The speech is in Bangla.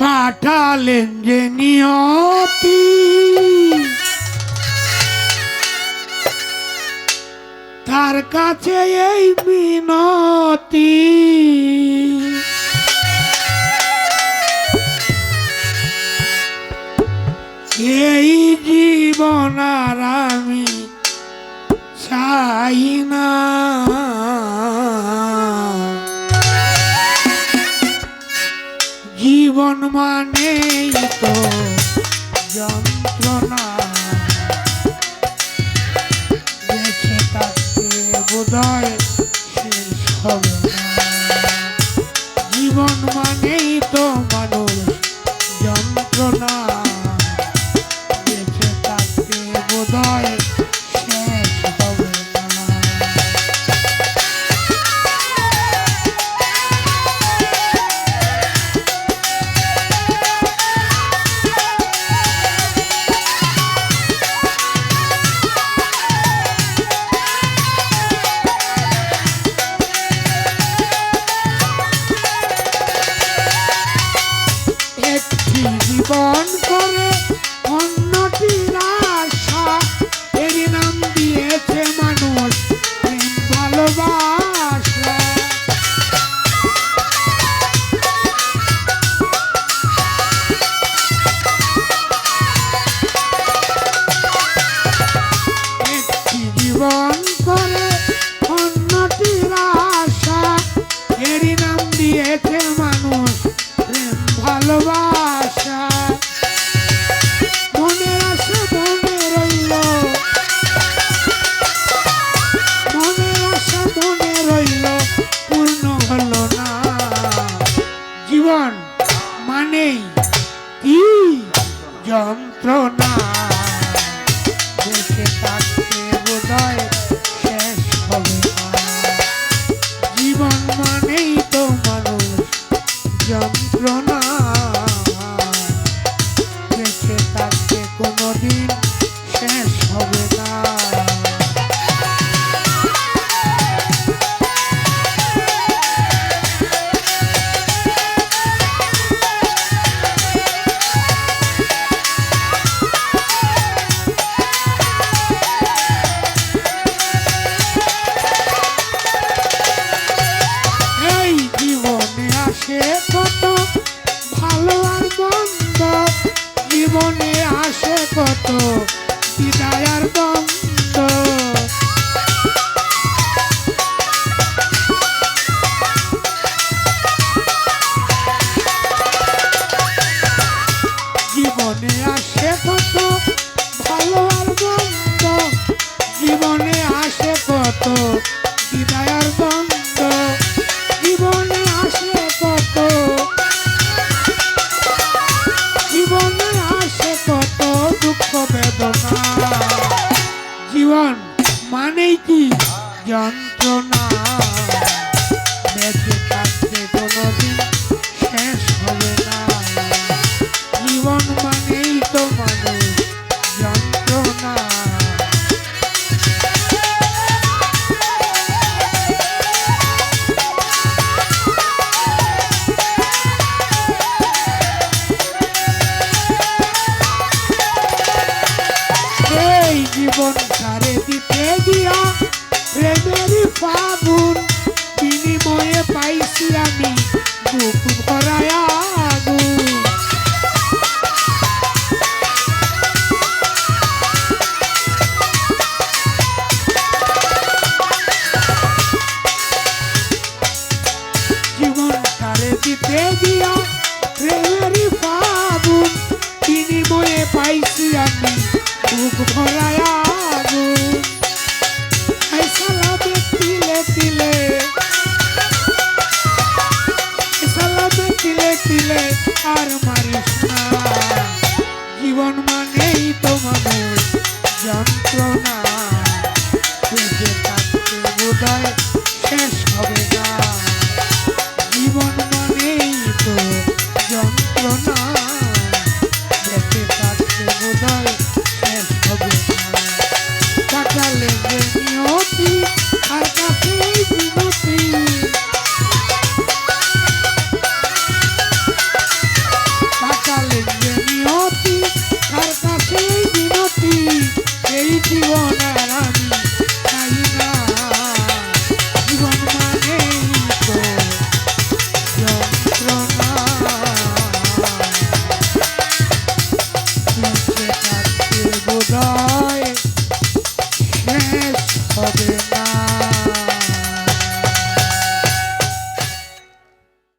পাঠালেন যে নিয়তি। তার কাছে এই মিনতি। এই জীবন আর আমি চাই না। জীবন মানেই তো যন্ত্রণা। দেখে থাকতে বোধহয় শেষ হবে জীবন মানেই তো মানুষ যন্ত্রণা। বেঁচে থাকতে বোধহয় দিয়েছে মানুষ? ভালোবাসা। মনের আশা মনে রইল। মনের আশা মনে রইল, পূর্ণ হলো না। জীবন মানেই কি? যন্ত্রণা। যন্ত্রণা কত ভালো আর বন্ধ জীবনে আসে কত বিদায় আর আর মারিস না জীবন মানেই তো মানুষ যন্ত্রণা। বেঁচে থাকতে বোধহয়